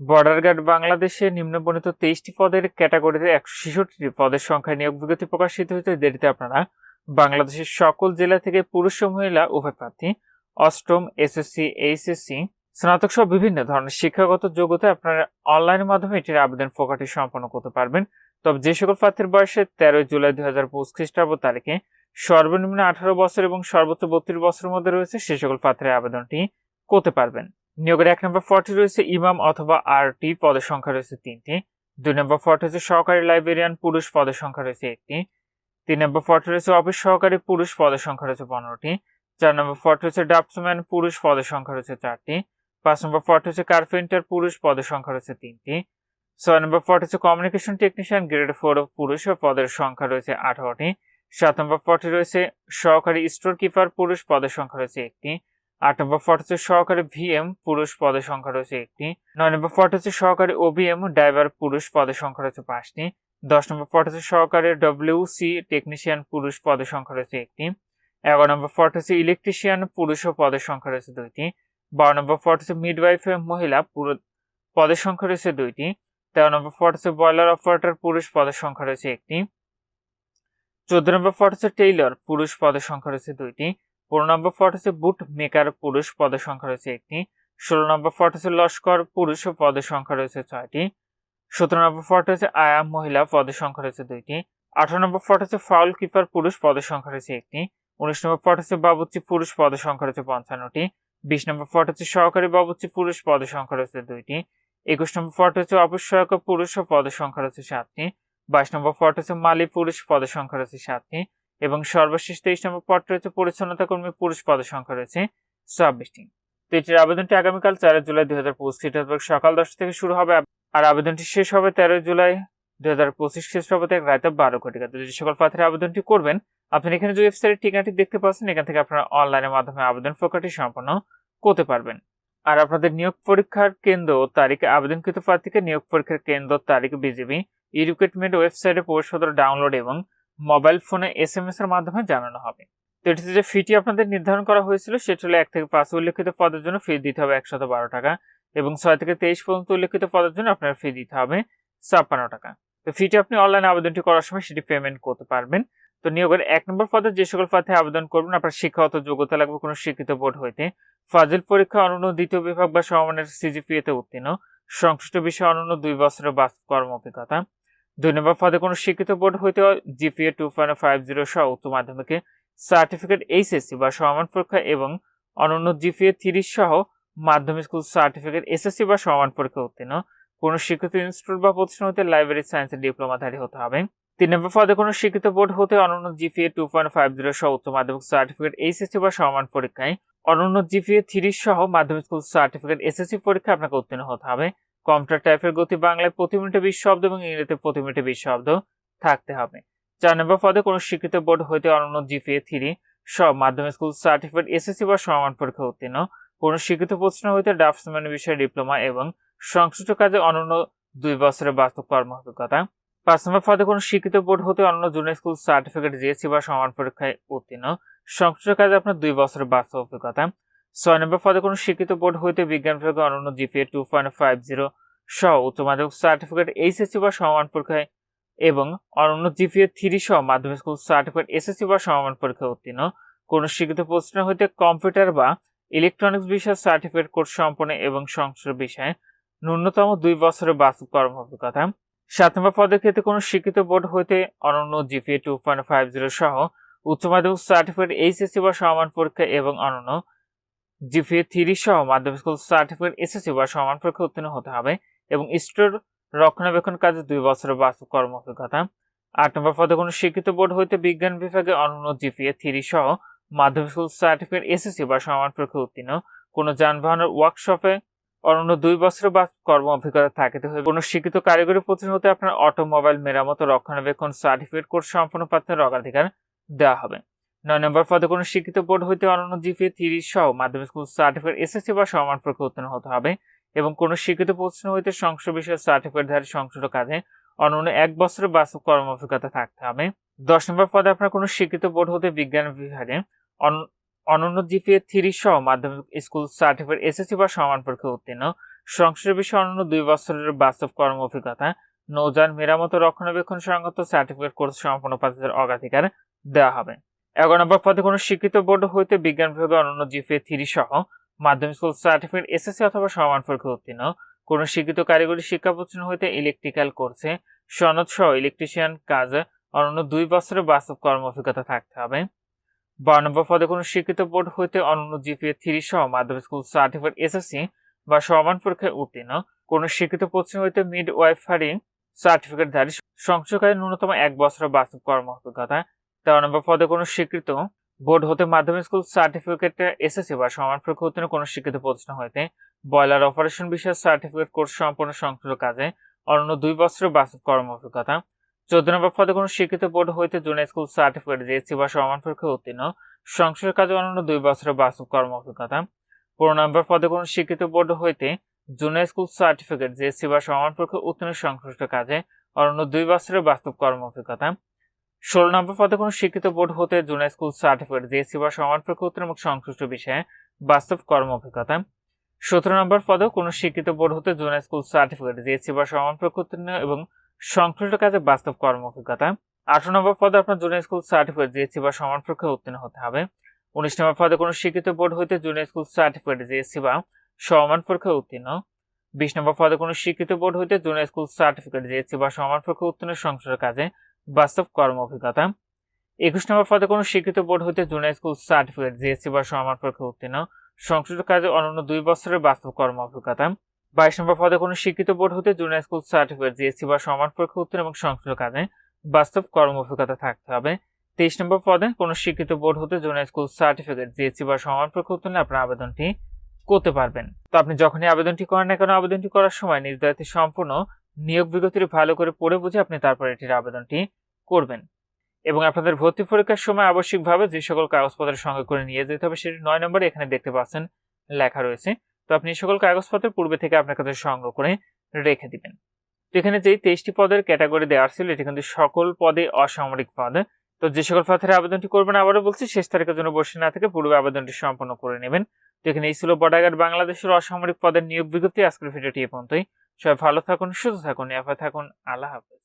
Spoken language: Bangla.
বর্ডার গার্ড বাংলাদেশে নিম্নবর্ণিত তেইশটি পদের ক্যাটাগরিতে একশো ছেষট্টি পদের সংখ্যায় নিয়োগ বিজ্ঞপ্তি প্রকাশিত হয়েছে। দেরিতে আপনারা বাংলাদেশের সকল জেলা থেকে পুরুষ ও মহিলা উভয় প্রার্থী, অষ্টম, এসএসসি, এইচএসসি, স্নাতক সহ বিভিন্ন ধরনের শিক্ষাগত যোগ্যতা আপনারা অনলাইনের মাধ্যমে এটির আবেদন প্রকাশটি সম্পন্ন করতে পারবেন। তবে যে সকল প্রার্থীর বয়সে তেরোই জুলাই দুই হাজার পঁচিশ খ্রিস্টাব্দ তারিখে সর্বনিম্ন আঠারো বছর এবং সর্বোচ্চ বত্রিশ বছরের মধ্যে রয়েছে, সে সকল প্রার্থীর আবেদনটি করতে পারবেন। নিয়োগের এক নম্বর ফর্টি রয়েছে ইমাম অথবা আরটি, পদের সংখ্যা রয়েছে তিনটি। দুই নম্বর ফর্টি হচ্ছে সহকারী লাইব্রেরিয়ান, পুরুষ পদের সংখ্যা রয়েছে একটি। তিন নম্বর ফর্টি রয়েছে অফিস সহকারী, পুরুষ পদের সংখ্যা রয়েছে পনেরোটি। চার নম্বর ফর্টি হচ্ছে ড্রাফটসম্যান, পুরুষ পদের সংখ্যা রয়েছে চারটি। পাঁচ নম্বর ফর্টি হচ্ছে কার্পেন্টার, পুরুষ পদের সংখ্যা রয়েছে তিনটি। ছয় নম্বর ফর্টি হচ্ছে কমিউনিকেশন টেকনিশিয়ান, গ্রেড ফোর পুরুষ পদের সংখ্যা রয়েছে আঠারোটি। সাত নম্বর ফর্টি রয়েছে সহকারী স্টোর কিপার পুরুষ পদের সংখ্যা রয়েছে একটি। আট নম্বর ফর্ট হচ্ছে সহকারী ভিএম পুরুষ পদের সংখ্যা রয়েছে একটি। নয় নম্বর ফর্ট হচ্ছে সহকারী ওবিএম ড্রাইভার পুরুষ পদের সংখ্যা রয়েছে পাঁচটি। দশ নম্বর ফর্ট হচ্ছে সহকারী ডব্লিউসি টেকনিশিয়ান পুরুষ পদের সংখ্যা রয়েছে একটি। এগারো নম্বর ফর্ট হচ্ছে ইলেকট্রিশিয়ান পুরুষ ও পদের সংখ্যা রয়েছে দুইটি। বারো নম্বর ফর্ট হচ্ছে মিডওয়াইফ মহিলা পদের সংখ্যা রয়েছে দুইটি। তেরো নম্বর ফর্ট হচ্ছে বয়লার অপারেটর পুরুষ পদের সংখ্যা রয়েছে একটি। চোদ্দ নম্বর ফর্ট হচ্ছে টেইলর পুরুষ পদের সংখ্যা রয়েছে দুইটি। পনেরো নম্বর ফর্ট হচ্ছে বুট মেকার পুরুষ, পদের সংখ্যা রয়েছে একটি। ষোলো নম্বর ফর্ট হচ্ছে লস্কর, পুরুষ পদের সংখ্যা রয়েছে ছয়টি। সতেরো নম্বর ফর্ট হচ্ছে আয়াম মহিলা, পদের সংখ্যা রয়েছে দুইটি। আঠারো নম্বর ফর্ট হচ্ছে ফাউল কিপার, পুরুষ, পদের সংখ্যা রয়েছে একটি। উনিশ নম্বর ফর্ট হচ্ছে বাবুচ্চি পুরুষ, পদের সংখ্যা রয়েছে পঞ্চান্নটি। বিশ নম্বর ফর্ট হচ্ছে সহকারী বাবুচি পুরুষ, পদের সংখ্যা রয়েছে দুইটি। একুশ নম্বর ফর্ট হচ্ছে অবশ্যক পুরুষ পদের সংখ্যা রয়েছে সাতটি। বাইশ নম্বর ফর্ট হচ্ছে মালি, পুরুষ, পদের সংখ্যা রয়েছে সাতটি। এবং সর্বশেষ তেইশ নম্বর পদ রয়েছে পরিচ্ছন্নতা কর্মী পুরুষ পদের সংখ্যা রয়েছে ছাব্বিশটি। তো এটির আবেদনটি আগামীকাল চারই জুলাই দুই হাজার পঁচিশ খ্রিস্টাব্দ সকাল দশটা থেকে শুরু হবে আর আবেদনটি শেষ হবে তেরো জুলাই দুই হাজার পঁচিশ খ্রিস্টাব্দ থেকে রাতে বারো কোটি টাকা যে সকল প্রার্থীরা আবেদনটি করবেন, আপনি এখানে যে ওয়েবসাইটের ঠিকানাটি দেখতে পাচ্ছেন, এখান থেকে আপনারা অনলাইনের মাধ্যমে আবেদন প্রক্রিয়াটি সম্পন্ন করতে পারবেন। আর আপনাদের নিয়োগ পরীক্ষার কেন্দ্র তারিখে আবেদনকৃত প্রার্থীকে নিয়োগ পরীক্ষার কেন্দ্র তারিখ বিজিবি ই ওয়েবসাইটে প্রবেশপত্র ডাউনলোড এবং মোবাইল ফোনে এস এম এস এর মাধ্যমে জানানো হবে। তো এটিতে যে ফিটি আপনাদের নির্ধারণ করা হয়েছিল, সেটি হলো এক থেকে পাঁচ উল্লেখিত পদের জন্য ফি দিতে হবে একশত বারো টাকা এবং ছয় থেকে তেইশ পর্যন্ত উল্লেখিত পদের জন্য আপনার ফি দিতে হবে ছাপ্পান্ন টাকা। তো ফিটি আপনি অনলাইনে আবেদনটি করার সময় সেটি পেমেন্ট করতে পারবেন। তো নিয়োগের এক নম্বর পদে যে সকল পথে আবেদন করবেন, আপনার শিক্ষাগত যোগ্যতা লাগবে কোনো শিক্ষিত বোর্ড হইতে। ফাজিল পরীক্ষা অনন্য দ্বিতীয় বিভাগ বা সমমানের সিজিপিএতে উত্তীর্ণ। সংশ্লিষ্ট বিষয়ে অনন্য দুই বছরের বাস্তব কর্ম অভিজ্ঞতা। দুই নম্বর পদে কোনো শিক্ষিত বোর্ড হইতে GPA two point five zero সহ উচ্চ মাধ্যমিকে সার্টিফিকেট এইচএসসি বা সমান পরীক্ষা এবং অনন্য জিপিএ তিরিশ সহ মাধ্যমিক স্কুল সার্টিফিকেট এসএসসি বা সমান পরীক্ষা উত্তীর্ণ। কোনো শিক্ষিত ইনস্টিটিউট বা প্রতিষ্ঠান হতে লাইব্রেরি সায়েন্সের ডিপ্লোমাধারী হতে হবে। তিন নম্বর পদে কোনো শিক্ষিত বোর্ড হতে অনন্য GPA two point five zero সহ উচ্চ মাধ্যমিক সার্টিফিকেট এইচএসসি বা সমান পরীক্ষায় অনন্য জিপিএ তিরিশ সহ মাধ্যমিক স্কুল সার্টিফিকেট এসএসসি পরীক্ষা আপনাকে উত্তীর্ণ হতে হবে। কম্পিউটার টাইপের গতি বাংলায় প্রতি মিনিটে বিশ শব্দ এবং ইংরেজিতে প্রতি মিনিটে বিশ শব্দ থাকতে হবে। চার নম্বর পদে কোনো শিক্ষিত বোর্ড হইতে অনন্য জিপিএ থ্রি সব মাধ্যমিক স্কুল সার্টিফিকেট, এসএসসি বা সমান পরীক্ষা উত্তীর্ণ। কোনো শিক্ষিত প্রশ্ন হইতে ড্রাফটসম্যান বিষয়ে ডিপ্লোমা এবং সংশ্লিষ্ট কাজে অনন্য দুই বছরের বাস্তব কর্ম অভিজ্ঞতা পাঁচ নম্বর পদে কোনো শিক্ষিত বোর্ড হতে অন্য জুনিয়র স্কুল সার্টিফিকেট, জিএসসি বা সমান পরীক্ষায় উত্তীর্ণ। সংশ্লিষ্ট কাজে আপনার দুই বছরের বাস্তব অভিজ্ঞতা। ছয় নম্বর পদে কোনো শিক্ষিত বোর্ড হইতে বিজ্ঞান বিভাগে অনন্য GPA two point five zero সহ উচ্চ মাধ্যমিক সার্টিফিকেট এইচএসসি বা সমান পরীক্ষায় এবং অনন্য জিপিএ থ্রি সহ মাধ্যমিক স্কুল সার্টিফিকেট এসএসসি বা সমান পরীক্ষায় উত্তীর্ণ। কোনো শিক্ষিত প্রতিষ্ঠান হইতে কম্পিউটার বা ইলেকট্রনিক্স বিষয়ে সার্টিফিকেট কোর্স সম্পন্ন এবং সংশ্লিষ্ট বিষয়ে ন্যূনতম দুই বছরের বাস্তব কর্ম অভিজ্ঞতা সাত নম্বর পদের ক্ষেত্রে কোনো শিক্ষিত বোর্ড হইতে অনন্য GPA two point five zero সহ উচ্চ মাধ্যমিক সার্টিফিকেট এইচএসসি বা সমান পরীক্ষা এবং অনন্য জিপিএ থ্রি সহ মাধ্যমিক স্কুল সার্টিফিকেট এসএসসি বা সমান পরীক্ষা উত্তীর্ণ হতে হবে এবং স্টোর রক্ষণাবেক্ষণ কাজে দুই বছরের বাস্তব কর্ম অভিজ্ঞতা আট নম্বর পদে কোনো শিক্ষিত বোর্ড হইতে বিজ্ঞান বিভাগে অনন্য জিপিএ থ্রি সহ মাধ্যমিক স্কুল সার্টিফিকেট এসএসসি বা সমান পরীক্ষা উত্তীর্ণ। কোনো যানবাহনের ওয়ার্কশপে অনন্য দুই বছরের বাস্তব কর্ম অভিজ্ঞতা থাকিতে হবে কোনো শিক্ষিত কারিগরি প্রতিষ্ঠান হতে আপনার অটোমোবাইল মেরামত রক্ষণাবেক্ষণ সার্টিফিকেট কোর্স সম্পন্ন প্রার্থীর অগ্রাধিকার দেওয়া হবে। নয় নম্বর পদে কোনো শিক্ষিত বোর্ড হইতে অনন্য জিপিএ তিরিশ সহ মাধ্যমিক স্কুল সার্টিফিকেট এসএসসি বা সমান পরীক্ষা উত্তীর্ণ হতে হবে এবং কোনো শিক্ষিত প্রশ্ন হইতে সংশ্লিষ্ট বিষয়ের সার্টিফিকেটধারী সংশ্লিষ্ট কাজে অনন্য এক বছরের বাস্তব কর্ম অভিজ্ঞতা থাকতে হবে। দশ নম্বর পদে আপনার কোনো শিক্ষিত বোর্ড হতে বিজ্ঞান বিভাগে অনন্য জিপিএ থ্রি সহ মাধ্যমিক স্কুল সার্টিফিকেট এসএসসি বা সমান পরীক্ষা উত্তীর্ণ। সংশ্লিষ্ট বিষয়ে অন্যান্য দুই বছরের বাস্তব কর্ম অভিজ্ঞতা। নৌযান, মেরামত রক্ষণাবেক্ষণ সংগত সার্টিফিকেট কোর্স সম্পন্ন প্রার্থীদের অগ্রাধিকার দেওয়া হবে। এগারো নম্বর পদে কোনো স্বীকৃত বোর্ড হইতে বিজ্ঞান বিভাগে অন্যান্য জিপিএ থ্রি সহ মাধ্যমিক স্কুল সার্টিফিকেট এসএসসি অথবা সমান পরীক্ষা উত্তীর্ণ। কোনো স্বীকৃত কারিগরি শিক্ষা প্রতিষ্ঠান হইতে ইলেকট্রিক্যাল কোর্সে সনদ সহ ইলেকট্রিশিয়ান কাজ অন্যান্য দুই বছরের বাস্তব কর্ম অভিজ্ঞতা থাকতে হবে। বারো নম্বর পদে কোনো স্বীকৃত বোর্ড হইতে অন্যান্য জিপিএ থ্রি সহ মাধ্যমিক স্কুল সার্টিফিকেট এসএসসি বা সমান পরীক্ষায় উত্তীর্ণ। কোনো স্বীকৃত প্রতিষ্ঠান হইতে মিড ওয়াইফারি সার্টিফিকেটধারী সংসদকারী ন্যূনতম এক বছরের বাস্তব কর্ম অভিজ্ঞতা তেরো নম্বর পদে কোনো স্বীকৃত বোর্ড হতে মাধ্যমিক স্কুল সার্টিফিকেট এসএসসি বা সমান পরীক্ষা উত্তীর্ণ কোনো স্বীকৃত প্রতিষ্ঠান হইতে বয়লার অপারেশন বিষয়ে সার্টিফিকেট কোর্স সম্পন্ন সংশ্লিষ্ট কাজে অন্য দুই বছর বাস্তব কর্ম অভিজ্ঞতা। চোদ্দ নম্বর পদে কোনো স্বীকৃত বোর্ড হইতে জুনিয়র স্কুল সার্টিফিকেট জিএসসি বা সমান পরীক্ষা উত্তীর্ণ, সংশ্লিষ্ট কাজে অন্যান্য দুই বছরের বাস্তব কর্ম অভিজ্ঞতা। পনেরো নম্বর পদে কোনো স্বীকৃত বোর্ড হইতে জুনিয়র স্কুল সার্টিফিকেট জিএসসি বা সমান পরীক্ষা উত্তীর্ণ সংশ্লিষ্ট কাজে অন্য দুই বছরের বাস্তব কর্ম অভিজ্ঞতা। ষোলো নম্বর পদে কোনো স্বীকৃত বোর্ড হতে জুনিয়র স্কুল সার্টিফিকেট জিএসসি বা সমান উত্তীর্ণ এবং সংশ্লিষ্ট বিষয়ে বাস্তব কর্ম অভিজ্ঞতা সতেরো নম্বর পদে কোনো স্বীকৃত বোর্ড হতে জুনিয়র স্কুল সার্টিফিকেট জিএসসি বা সমান পরীক্ষা উত্তীর্ণ এবং সংশ্লিষ্ট কাজে বাস্তব কর্ম অভিজ্ঞতা আঠারো নম্বর পদে আপনার জুনিয়র স্কুল সার্টিফিকেট জিএসসি বা সমান পরীক্ষায় উত্তীর্ণ হতে হবে। উনিশ নম্বর পদে কোনো স্বীকৃত বোর্ড হইতে জুনিয়র স্কুল সার্টিফিকেট জিএসসি বা সমান পরীক্ষায় উত্তীর্ণ। বিশ নম্বর পদে কোনো স্বীকৃত বোর্ড হইতে জুনিয়র স্কুল সার্টিফিকেট জিএসসি বা সমান পরীক্ষায় উত্তীর্ণ সংশ্লিষ্ট কাজে বাস্তব কর্ম অভিজ্ঞতা। একুশ নম্বর পদে কোনো স্বীকৃত বোর্ড হইতে জুনিয়র স্কুল সার্টিফিকেট, জিএসসি বা সমান পরীক্ষায় উত্তীর্ণ। সংশ্লিষ্ট কাজে অন্যান্য দুই বছরের বাস্তব কর্ম অভিজ্ঞতা। বাইশ নম্বর পদে কোনো স্বীকৃত বোর্ড হতে জুনিয়র স্কুল সার্টিফিকেট, জিএসসি বা সমান পরীক্ষা উত্তীর্ণ এবং সংশ্লিষ্ট কাজে বাস্তব কর্ম অভিজ্ঞতা থাকতে হবে। তেইশ নম্বর পদে কোনো স্বীকৃত বোর্ড হতে জুনিয়র স্কুল সার্টিফিকেট, জিএসসি বা সমান পরীক্ষা উত্তীর্ণ আপনার আবেদনটি করতে পারবেন। তো আপনি যখনই আবেদনটি করেন না কেন, আবেদনটি করার সময় দায়িত্বে সম্পূর্ণ নিয়োগ বিজ্ঞপ্তিটি ভালো করে পড়ে বুঝে আপনি তারপর এটির আবেদনটি করবেন। এবং আপনাদের ভর্তি পরীক্ষার সময় আবশ্যিকভাবে যে সকল কাগজপত্রের সঙ্গে করে নিয়ে যেতে হবে সেটি নয় নম্বরে এখানে দেখতে পাচ্ছেন লেখা রয়েছে। তো আপনি সকল কাগজপত্র পূর্বে থেকে আপনার কাছে সংগ্রহ করে রেখে দিবেন। তো এখানে যেই তেইশটি পদের ক্যাটাগরি দেওয়া ছিল, এটি কিন্তু সকল পদে অসামরিক পদ। তো যে সকল পদের আবেদনটি করবেন আবারও বলছি, শেষ তারিখের জন্য বসে না থেকে পূর্বে আবেদনটি সম্পন্ন করে নেবেন। তো এখানে এই ছিল বর্ডারগার্ড বাংলাদেশের অসামরিক পদের নিয়োগ বিজ্ঞপ্তি। আজকের ভিডিওটি এ পর্যন্তই। সবাই ভালো থাকুন সুস্থ থাকুন এফা থাকুন আল্লাহ হাফেজ।